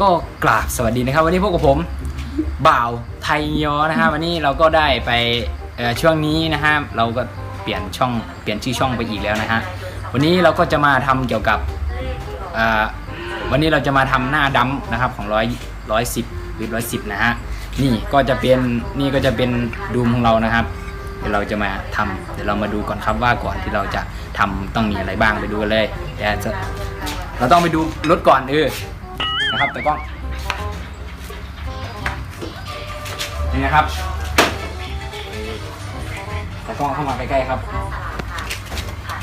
ก็กราบสวัสดีนะครับ วันนี้พบกับผมบ่าวไทยยอนะฮะวันนี้เราก็ได้ไปเอ่อช่วงนี้นะฮะเราก็เปลี่ยนช่องเปลี่ยนชื่อช่องไปอีกแล้วนะฮะวันนี้เราก็จะมาทำเกี่ยวกับเอ่อวันนี้เราจะมาทำหน้าดำนะครับของร้อยร้อยสิบหรือร้อยสิบนะฮะนี่ก็จะเป็นนี่ก็จะเป็นดูมของเรานะครับเดี๋ยวเราจะมาทำเดี๋ยวเรามาดูก่อนครับว่าก่อนที่เราจะทำต้องมีอะไรบ้างไปดูกันเลยเดี๋ยวจะเราต้องไปดูรถก่อนเออ นะครับแต่กล้องนี่นะครับแต่กล้องเข้ามาใกล้ๆครับ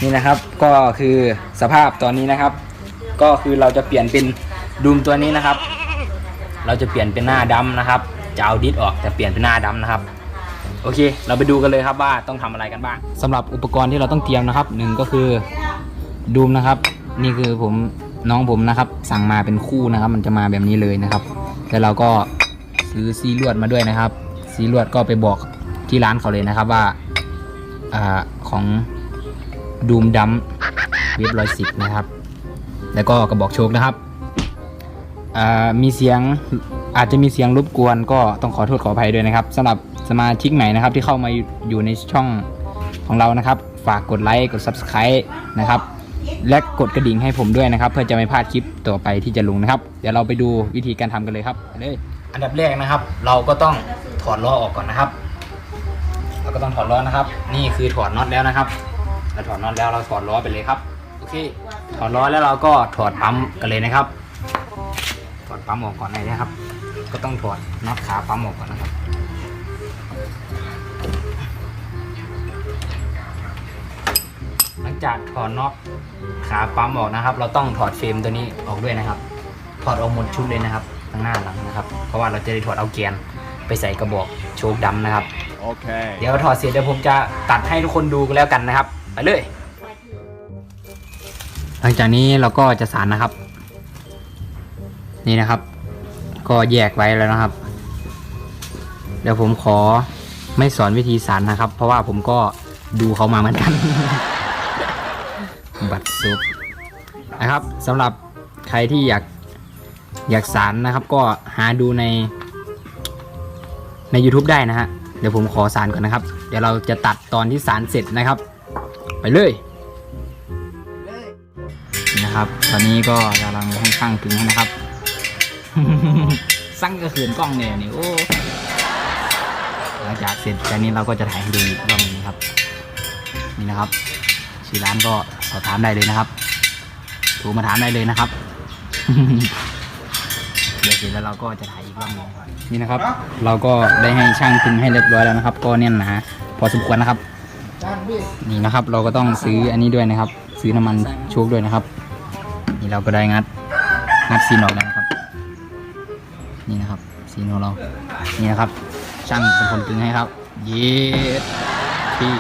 นี่นะครับก็คือสภาพตอนนี้นะครับ ก็คือเราจะเปลี่ยนเป็นดูมตัวนี้นะครับ เราจะเปลี่ยนเป็นหน้าดำนะครับจะเอาดิสออกแต่เปลี่ยนเป็นหน้าดำนะครับ โอเค เราไปดูกันเลยครับว่าต้องทำอะไรกันบ้างสำหรับอุปกรณ์ที่เราต้องเตรียมนะครับหนึ่งก็คือดูมนะครับ นี่คือผม น้องผมนะครับ สั่งมาเป็นคู่นะครับ มันจะมาแบบนี้เลยนะครับ แล้วเราก็ซื้อซีลวดมาด้วยนะครับ ซีลวดก็ไปบอกที่ร้านเขาเลยนะครับว่าอของดูมดัมเว็บร้อยสิบนะครับ แล้วก็กระบอกโชคนะครับมีเสียงอาจจะมีเสียงรบกวนก็ต้องขอโทษขออภัยด้วยนะครับสำหรับสมาชิกใหม่นะครับที่เข้ามาอยู่ในช่องของเรานะครับ ฝากกดไลค์กด Subscribe นะครับ และกดกระดิ่งให้ผมด้วยนะครับ เพื่อจะไม่พลาดคลิปต่อไปที่จะลงนะครับ เดี๋ยวเราไปดูวิธีการทำกันเลยครับเลยอันดับแรกนะครับ เราก็ต้องถอดล้อออกก่อนนะครับ เราก็ต้องถอดล้อนะครับ นี่คือถอดน็อตแล้วนะครับ เราถอดน็อตแล้วเราถอดล้อไปเลยครับโอเค ถอดล้อแล้วเราก็ถอดปั๊มกันเลยนะครับ ถอดปั๊มออกก่อนเลยนะครับ ก็ต้องถอดน็อตขาปั๊มออกก่อนนะครับ หลังจากถอดน็อตขาปั๊มออกนะครับ เราต้องถอดเฟรมตัวนี้ออกด้วยนะครับ ถอดออกหมดชุดเลยนะครับทั้งหน้าหลังนะครับ เพราะว่าเราจะได้ถอดเอาแกนไปใส่กระบอกโชคดำนะครับ Okay. เดี๋ยวถอดเสร็จเดี๋ยวผมจะตัดให้ทุกคนดูกันแล้วกันนะครับไปเลย หลังจากนี้เราก็จะสานนะครับ นี่นะครับ ก็แยกไว้แล้วนะครับ เดี๋ยวผมขอไม่สอนวิธีสานนะครับ เพราะว่าผมก็ดูเขามาเหมือนกัน บัตรซุปนะครับสำหรับใครที่อยากอยากสารนะครับ ก็หาดูใน ใน YouTube ได้นะฮะเดี๋ยวผมขอสารก่อนนะครับ เดี๋ยวเราจะตัดตอนที่สารเสร็จนะครับ ไปเลยนะครับ ตอนนี้ก็กำลังให้ช่างกึงให้นะครับ สั่งกระเขืนกล้องเนี่ยนี่โอ้หลังจากเสร็จจากนี้เราก็จะถ่ายให้ดูอีกรอบนึงครับ นี่นะครับ ชื่ร้านก็สอบถามได้เลยนะครับโทรมาถามได้เลยนะครับ เดี๋ยวเสร็จแล้วเราก็จะถ่ายอีกรอบหนึงนี่นะครับ เราก็ได้ให้ช่างตึงให้เรียบร้อยแล้วนะครับ ก็แน่นหนาพอสมควรนะครับ นี่นะครับ เราก็ต้องซื้ออันนี้ด้วยนะครับ ซื้อน้ำมันโชคด้วยนะครับ นี่เราก็ได้งัดงัดซีนออกแล้วนะครับ นี่นะครับซีนของเรา นี่นะครับ ช่างเป็นคนตึงให้ครับ เย็ดพี่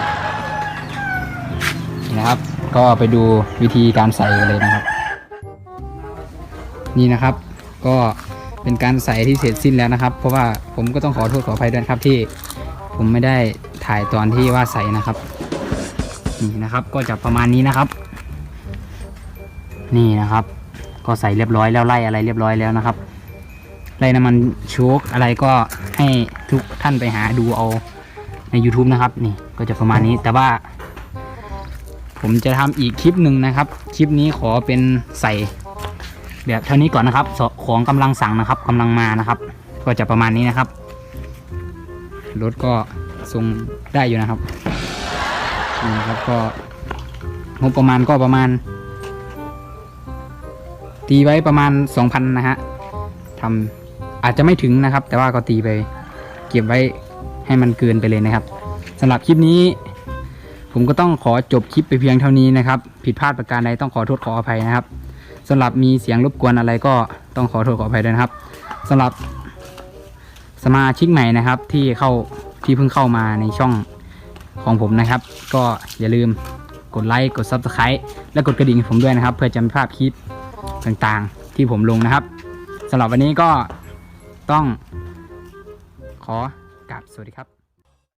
นะครับ ก็ไปดูวิธีการใส่กันเลยนะครับ นี่นะครับ ก็เป็นการใส่ที่เสร็จสิ้นแล้วนะครับ เพราะว่าผมก็ต้องขอโทษขออภัยด้วยครับที่ผมไม่ได้ถ่ายตอนที่ว่าใส่นะครับ นี่นะครับก็จะประมาณนี้นะครับ นี่นะครับ ก็ใส่เรียบร้อยแล้วไล่อะไรเรียบร้อยแล้วนะครับไล่น้ำมันโชคอะไรก็ให้ทุกท่านไปหาดูเอาใน YouTube นะครับ นี่ก็จะประมาณนี้แต่ว่า ผมจะทำอีกคลิปหนึ่งนะครับ คลิปนี้ขอเป็นใส่แบบเท่านี้ก่อนนะครับ ของกำลังสั่งนะครับกำลังมานะครับ ก็จะประมาณนี้นะครับ รถก็ทรงได้อยู่นะครับนี่นะครับก็งบประมาณก็ประมาณ ตีไว้ประมาณ 2,000 นะฮะทำอาจจะไม่ถึงนะครับ แต่ว่าก็ตีไป เก็บไว้ให้มันเกินไปเลยนะครับสำหรับคลิปนี้ ผมก็ต้องขอจบคลิปไปเพียงเท่านี้นะครับ ผิดพลาดประการใดต้องขอโทษขออภัยนะครับสำหรับมีเสียงรบกวนอะไรก็ต้องขอโทษขออภัยด้วยนะครับสำหรับสมาชิกใหม่นะครับ ที่เข้าที่เพิ่งเข้ามาในช่องของผมนะครับ ก็อย่าลืมกดไลค์กด Subscribe และกดกระดิ่งให้ผมด้วยนะครับ เพื่อจะไม่พลาดคลิปต่างๆ ที่ผมลงนะครับสำหรับวันนี้ก็ต้องขอกราบสวัสดีครับ